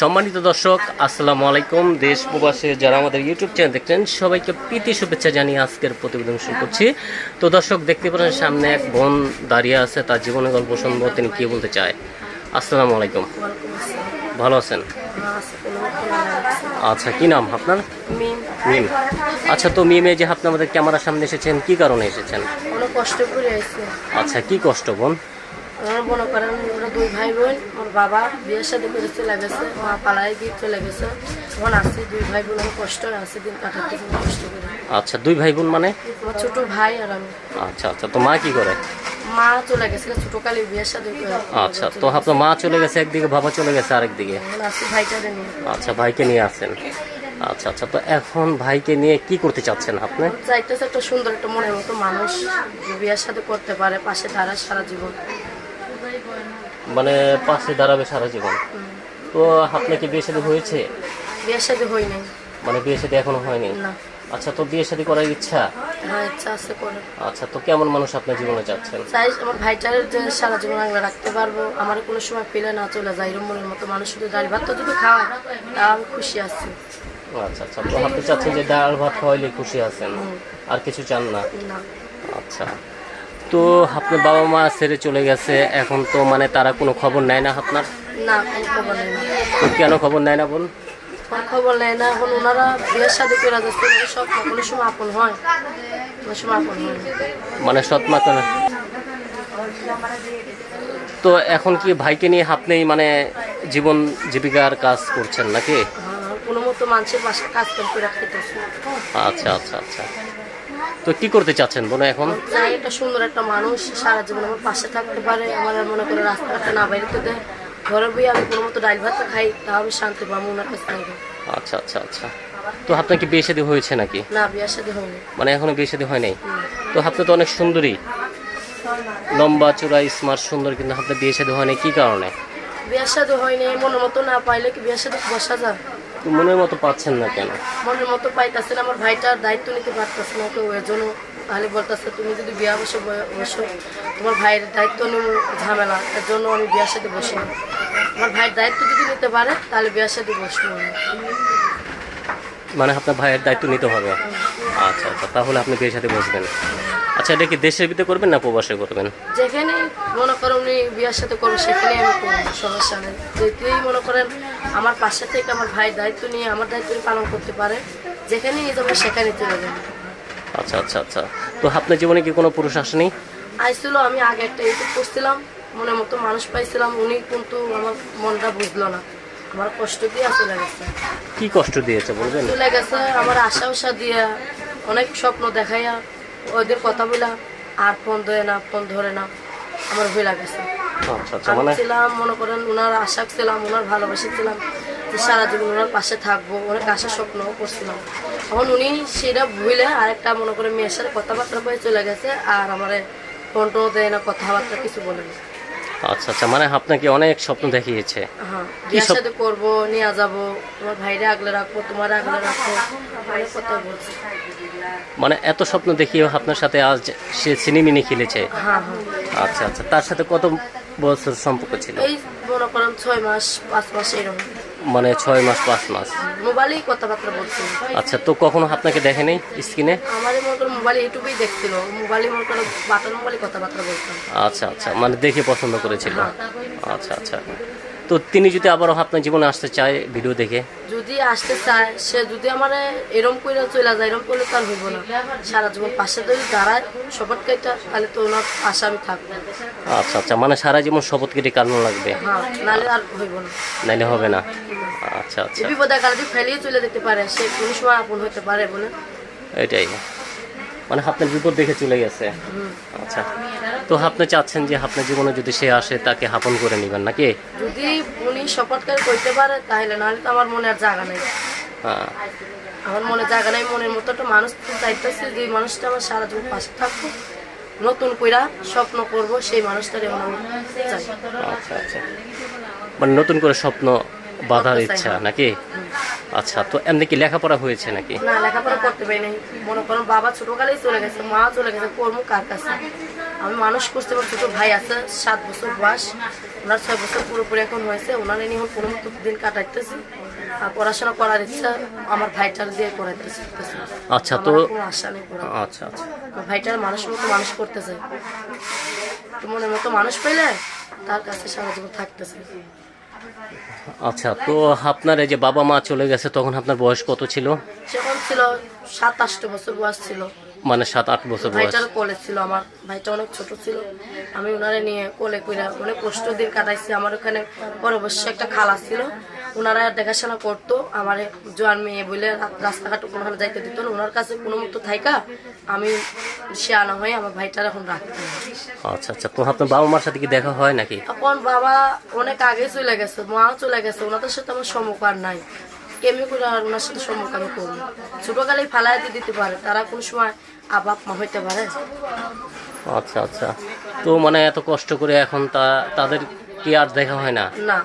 সম্মানিত দর্শক আসসালামু আলাইকুম। দেশ প্রবাসে যারা আমাদের ইউটিউব চ্যানেল দেখছেন সবাইকে প্রীতি শুভেচ্ছা জানিয়ে আজকের প্রতিবেদন শুরু করছি। তো দর্শক দেখতে পারেন সামনে এক বোন দাঁড়িয়ে আছে তার জীবনের গল্প শুনব তিনি কি বলতে চায়? আসসালামু আলাইকুম। ভালো আছেন। আচ্ছা কি নাম আপনার? মিম। মিম আচ্ছা তো মিমে যে আপনি আমাদের ক্যামেরার সামনে এসেছেন কি কারণে এসেছেন? কষ্ট করে আচ্ছা কি কষ্ট বোন? আমার মনে করেন ওরা দুই ভাই বোন ওর বাবা বিয়ের সাথে করে চলে গেছে মা পালায় দিয়ে চলে গেছে। এখন আসছি দুই ভাই বোন আমার কষ্ট আছে দিন কাটাতে কষ্ট করে। আচ্ছা দুই ভাই বোন মানে? আমার ছোট ভাই আর আমি। আচ্ছা আচ্ছা তো মা কি করে? মা চলে গেছে ছোট কালে বিয়ের সাথে আচ্ছা তো আপনার মা চলে গেছে একদিকে বাবা চলে গেছে আরেকদিকে? আচ্ছা ভাইকে নিয়ে আসেন। আচ্ছা আচ্ছা তো এখন ভাইকে নিয়ে কি করতে চাচ্ছেন আপনি? চাইতেছে একটা সুন্দর একটা মনের মতো মানুষ বিয়ের সাথে করতে পারে পাশে দাঁড়া সারা জীবন। মানে পাশে দাঁড়াবে সারা জীবন। তো আপনার কি বিয়ে শাদী হয়েছে? বিয়ের সাথে হই নাই মানে বিয়ে শাদী এখনও হয়নি? আচ্ছা তো বিয়ে শাদী করার ইচ্ছা? হ্যাঁ ইচ্ছা আছে আচ্ছা তো কেমন মানুষ আপনার জীবনে চাচ্ছেন চাই আমার ভাইটারের যে সারা জীবন আগলে রাখতে পারব আমার কোনো সময় পেলে না চলে যায় এরম মনের মতো মানুষ শুধু ডাল ভাত তো যদি খাওয়ায় তা আমি খুশি আছি। আচ্ছা আচ্ছা তো আপনি চাচ্ছেন যে ডাল ভাত খাওয়াইলে খুশি আছেন? আর কিছু চান না? না। আচ্ছা। তো আপনার বাবা মা ছেড়ে চলে গেছে। এখন তো মানে তারা কোনো খবর নেয় না আপনার? না কোনো খবর নেই না। তো কেন খবর নেয় না বোন কোনো খবর নেই না। এখন ওনারা বিয়ের সাথে করে যাচ্ছে। সব কোনো সময় আপন হয়। কোনো সময় আপন হয়। মানে সৎ মা কেন তো এখন কি ভাইকে নিয়ে আপনি মানে জীবন জীবিকার কাজ করছেন নাকি? হ্যাঁ, কোনো মতো মানুষের পাশে কাজ কাম করে রাখতেছে আচ্ছা আচ্ছা আচ্ছা। তো কি করতে চাচ্ছেন বোন এখন? চাই একটা সুন্দর একটা মানুষ সারা জীবন আমার পাশে থাকতে পারে। আমার মনে করে রাস্তাঘাটে না বাইরে দেয় ঘরে বই আমি কোনো মতো ডাল ভাত খাই তাও আমি শান্তি পাবো ওনার কাছে থেকে আচ্ছা আচ্ছা আচ্ছা। তো আপনার কি বিয়ে শাদী হয়েছে নাকি? না বিয়ের সাথে হয়নি। মানে এখনও বিয়ে শাদী হয় নাই? তো আপনি তো অনেক সুন্দরী। লম্বা চূড়া স্মার্ট সুন্দর কিন্তু আপনার বিয়ে শাদী হয় নাই কি কারণে? বিয়ের সাথে হয়নি মনের মতো না পাইলে কি বিয়ের সাথে বসা যায়? তো মনের মতো পাচ্ছেন না কেন? মনের মতো পাইতেছে না আমার ভাইটার দায়িত্ব নিতে পারতেছে না কেউ এর জন্য তাহলে বলতেছে তুমি যদি বিয়া বসে বসো তোমার ভাইয়ের দায়িত্ব নেব ঝামেলা এর জন্য আমি বিয়ের সাথে বসি আমার ভাইয়ের দায়িত্ব যদি নিতে পারে তাহলে বিয়ের সাথে বসবো মানে আপনার ভাইয়ের দায়িত্ব নিতে হবে। আচ্ছা আচ্ছা তাহলে আপনি বিয়ের সাথে বসবেন। আচ্ছা এটা কি দেশের ভিতরে করবেন না প্রবাসে করবেন? যেখানে মনে করেন উনি বিয়ের সাথে করব সেখানে আমি করব সমস্যা নেই যেতেই মনে করেন আমার পাশে থেকে আমার ভাই দায়িত্ব নিয়ে আমার দায়িত্ব পালন করতে পারে যেখানে নিয়ে যাব সেখানে চলে যাব। আচ্ছা আচ্ছা আচ্ছা। তো আপনার জীবনে কি কোনো পুরুষ আসেনি? আইছিল আমি আগে একটা ইউটিউব করছিলাম মনে মতো মানুষ পাইছিলাম উনি কিন্তু আমার মনটা বুঝলো না। আমার কষ্ট দিয়ে চলে গেছে। কি কষ্ট দিয়েছে বলবেন? চলে গেছে আমার আশা উষা দিয়া অনেক স্বপ্ন দেখাইয়া ওদের কথা বললাম আর ফোন ধরে না ফোন ধরে না। আমার ভয় লাগেছে আচ্ছা আচ্ছা আমি মানে ছিলাম মনে করেন ওনার আশা ছিলাম ওনার ভালোবাসা ছিলাম যে সারা জীবন ওনার পাশে থাকব অনেক আশা স্বপ্ন করছিলাম। এখন উনি সেটা ভুলে আরেকটা মনে করে মেয়ের সাথে কথাবার্তা করে চলে গেছে আর আমার টোন দেয় না কথাবার্তা কিছু বলে না। আচ্ছা আচ্ছা মানে আপনাকে অনেক স্বপ্ন দেখিয়েছে। হ্যাঁ কি বিয়ের সব- করব নিয়ে যাব তোমার ভাইরে আগলে রাখব তোমার আগলে রাখব কথা বলছে। মানে এত স্বপ্ন দেখিয়ে আপনার সাথে আজ সে সিনেমিনি খেলেছে। হ্যাঁ হ্যাঁ। আচ্ছা আচ্ছা তার সাথে কত বছর সম্পর্ক ছিল? এই মনে করেন ছয় মাস পাঁচ মাস এরকম। মানে ছয় মাস পাঁচ মাস। মোবাইলেই কথাবার্তা বলছিল। আচ্ছা তো কখনো আপনাকে দেখে নেই স্ক্রিনে? আমাদের মনে করো মোবাইলে ইউটিউবেই দেখছিল। মোবাইলে মনে করো বাটন মোবাইলে কথাবার্তা বলছিল আচ্ছা আচ্ছা মানে দেখে পছন্দ করেছিল। আচ্ছা আচ্ছা। তো তিনি যদি আবারও আপনার জীবনে আসতে চায় ভিডিও দেখে? যদি আসতে চায় সে যদি আমার এরম করে চলে যায় এরম করলে তার হইব না। সারা জীবন পাশে যদি দাঁড়ায় শপথ কাইটা তাহলে তো ওনার পাশে আমি থাকব। আচ্ছা আচ্ছা মানে সারা জীবন শপথ কেটে কাটানো লাগবে? হ্যাঁ নাহলে আর হইব না। নাইলে হবে না। আচ্ছা আচ্ছা। বিপদে কালে যদি ফেলিয়ে চলে যেতে পারে সে কোনো সময় আপন হতে পারে বলে? এটাই। মানে আপনার বিপদ দেখে চলে গেছে আচ্ছা। তো আপনি চাচ্ছেন যে আপনার জীবনে যদি সে আসে তাকে হাপন করে নেবেন নাকি? যদি উনি শপথ করে করতে পারে তাহলে নাহলে তো আমার মনে আর জায়গা নেই। হ্যাঁ। আমার মনে জায়গা নেই মনের মতো একটা মানুষ চাইতেছে যে মানুষটা আমার সারা জীবন পাশে থাকব। নতুন কইরা স্বপ্ন করব সেই মানুষটার আমি চাই। আচ্ছা আচ্ছা। মানে নতুন করে স্বপ্ন বাঁধার ইচ্ছা হ্যাঁ। নাকি? আচ্ছা তো এমনি কি লেখাপড়া হয়েছে নাকি? না লেখাপড়া করতে পারি নাই। মনে করেন বাবা ছোটকালেই চলে গেছে মা চলে গেছে কর্ম কার কাছে? আমি মানুষ করতে আমার ছোটো ভাই আছে সাত বছর বয়স ওনার ছয় বছর পুরোপুরি এখন হয়েছে ওনার নিয়ে কোনো মতো দিন কাটাইতেছি আর পড়াশোনা করার ইচ্ছা আমার ভাইটার দিয়ে করাইতেছি। আচ্ছা তো আশা নেই আচ্ছা আচ্ছা। ভাইটার মানুষ মতো মানুষ করতেছে। তো মনের মতো মানুষ পেলে তার কাছে সারা জীবন থাকতেছে। আচ্ছা তো আপনার এই যে বাবা মা চলে গেছে তখন আপনার বয়স কত ছিল? সেখন ছিল সাত আট বছর বয়স ছিল। মানে সাত আট বছর বয়স। ভাইটার কোলে ছিল আমার ভাইটা অনেক ছোট ছিল। আমি ওনারে নিয়ে কোলে কইরা অনেক কষ্ট দিন কাটাইছি। আমার ওখানে পরবর্তী একটা খালা ছিল। ওনারা দেখাশোনা করতো আমার জোয়ান মেয়ে বলে রাস্তাঘাট ওখানে যাইতে দিত না। ওনার কাছে কোনো মতো থাইকা আমি সে আনা হয়ে আমার ভাইটার এখন রাখতে। আচ্ছা আচ্ছা তো আপনার বাবা মার সাথে কি দেখা হয় নাকি? এখন বাবা অনেক আগে চলে গেছে মাও চলে গেছে ওনাদের সাথে আমার সম্পর্ক আর নাই। কেমনি করে আর ওনার সাথে সম্পর্ক আমি করব? ছোটকালেই ফালাই দিয়ে দিতে পারে তারা কোন সময় আবাপ মা হইতে পারে। আচ্ছা আচ্ছা তো মানে এত কষ্ট করে এখন তা তাদের কি আর দেখা হয় না? না।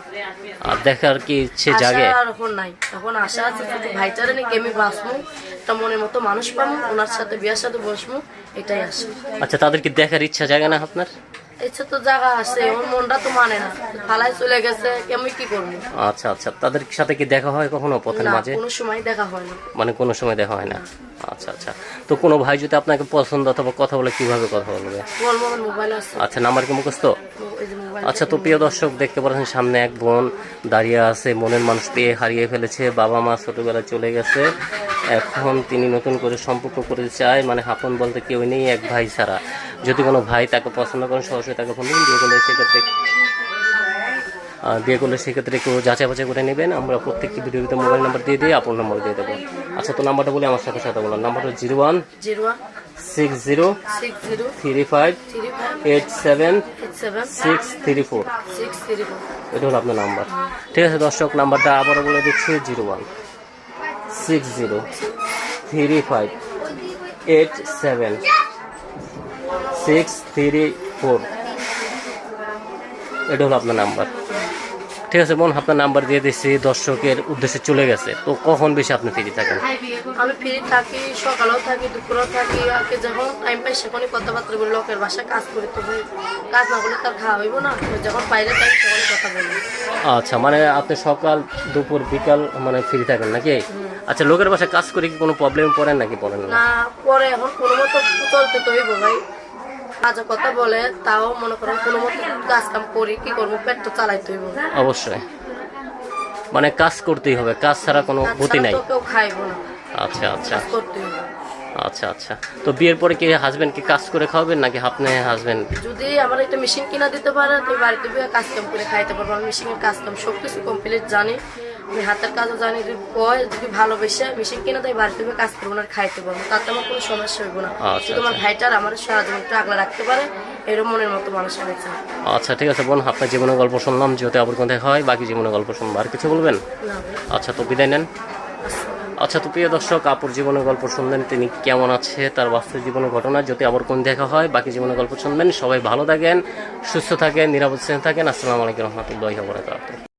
আর দেখার কি ইচ্ছে জাগে? আর এখন নাই। এখন আশা আছে শুধু ভাইটারে নিয়ে কেমি বাঁচবো? একটা মনের মতো মানুষ পাবো ওনার সাথে বিয়ার সাথে বসবো এটাই আশা। আচ্ছা তাদের কি দেখার ইচ্ছা জাগে না আপনার? ইচ্ছে তো জায়গা আছে ওর মনটা তো মানে না। ফালাই চলে গেছে আমি কি করব? আচ্ছা আচ্ছা। তাদের সাথে কি দেখা হয় কখনো পথের মাঝে? কোনো সময় দেখা হয় না। মানে কোনো সময় দেখা হয় না? আচ্ছা আচ্ছা। তো কোনো ভাই যদি আপনাকে পছন্দ অথবা কথা বলে কীভাবে কথা বলবে? মোবাইল আছে। আচ্ছা নাম্বার কি মুখস্থ? আচ্ছা তো প্রিয় দর্শক দেখতে পাচ্ছেন সামনে এক বোন দাঁড়িয়ে আছে মনের মানুষ পেয়ে হারিয়ে ফেলেছে বাবা মা ছোটবেলায় চলে গেছে। এখন তিনি নতুন করে সম্পর্ক করতে চায় মানে হাপন বলতে কেউ নেই এক ভাই ছাড়া। যদি কোনো ভাই তাকে পছন্দ করেন সরাসরি তাকে ফোন দিন বিয়ে করলে সেক্ষেত্রে বিয়ে করলে সেক্ষেত্রে একটু যাচাই বাছাই করে নেবেন। আমরা প্রত্যেকটি ভিডিওতে মোবাইল নাম্বার দিয়ে দিই আপনার নম্বর দিয়ে দেবো। আচ্ছা তো নাম্বারটা বলে আমার সাথে সাথে বলুন নাম্বারটা zero one zero one six zero three five eight seven six three four. এটা হলো আপনার নাম্বার ঠিক আছে দর্শক নাম্বারটা আবারও বলে দিচ্ছি zero one six zero three five eight seven. Six three four এটা হলো আপনার নাম্বার। ঠিক আছে বোন আপনার নাম্বার দিয়ে দিচ্ছি দর্শকের উদ্দেশ্যে চলে গেছে। তো কখন বেশি আপনি ফ্রি থাকেন? আমি ফ্রি থাকি সকালেও থাকি দুপুরেও থাকি কি যখন টাইম পাই সেখানে কথাবার্তা বলি লোকের বাসায় কাজ করি তো কাজ না করলে তার খাওয়া হইব না। যখন টাইম তখনই কথা বলি। আচ্ছা মানে আপনি সকাল দুপুর বিকাল মানে ফ্রি থাকেন নাকি? আচ্ছা লোকের বাসায় কাজ করে কি কোনো প্রবলেম পড়েন নাকি পড়েন না? না পরে এখন কোনো মতো চলতে তো হইব ভাই। কাজে কথা বলে তাও মনে করেন কোনো মতো কাজ কাম করি কি করব? পেট তো চালাইতে হইব। অবশ্যই। মানে কাজ করতেই হবে কাজ ছাড়া কোনো গতি নাই। তো কেউ খাইব না। আচ্ছা আচ্ছা। করতে আচ্ছা আচ্ছা। তো বিয়ের পরে কি হাজবেন্ড কি কাজ করে খাওয়াবেন নাকি আপনি হাজবেন্ড যদি আমার একটা মেশিন কিনা দিতে পারে তো বাড়িতে বিয়ে কাজ কাম করে খাইতে পারব। আমি মেশিনের কাজ কাম সব কিছু কমপ্লিট জানি। আমি হাতের কাজও জানি যদি কয় যদি ভালোবেসে মেশিন কিনা তাই বাড়িতে কাজ করব না খাইতে পারব তাতে আমার কোনো সমস্যা হইব না। আচ্ছা, শুধু আমার আচ্ছা। ভাইটার আমার সারা জীবনটা আগলা রাখতে পারে এরকম মনের মতো মানুষ আমি আচ্ছা ঠিক আছে বোন আপনার জীবনের গল্প শুনলাম যেহেতু আবার কোথায় হয় বাকি জীবনের গল্প শুনব আর কিছু বলবেন? না আচ্ছা তো বিদায় নেন। আচ্ছা তো প্রিয় দর্শক আপুর জীবনের গল্প শুনলেন তিনি কেমন আছে তার বাস্তব জীবনের ঘটনা যদি আবার কোন দেখা হয় বাকি জীবনের গল্প শুনবেন সবাই ভালো থাকেন সুস্থ থাকেন নিরাপদ থাকেন আসসালামু আলাইকুম রহমতুল্লাহ বরাকাতুহ।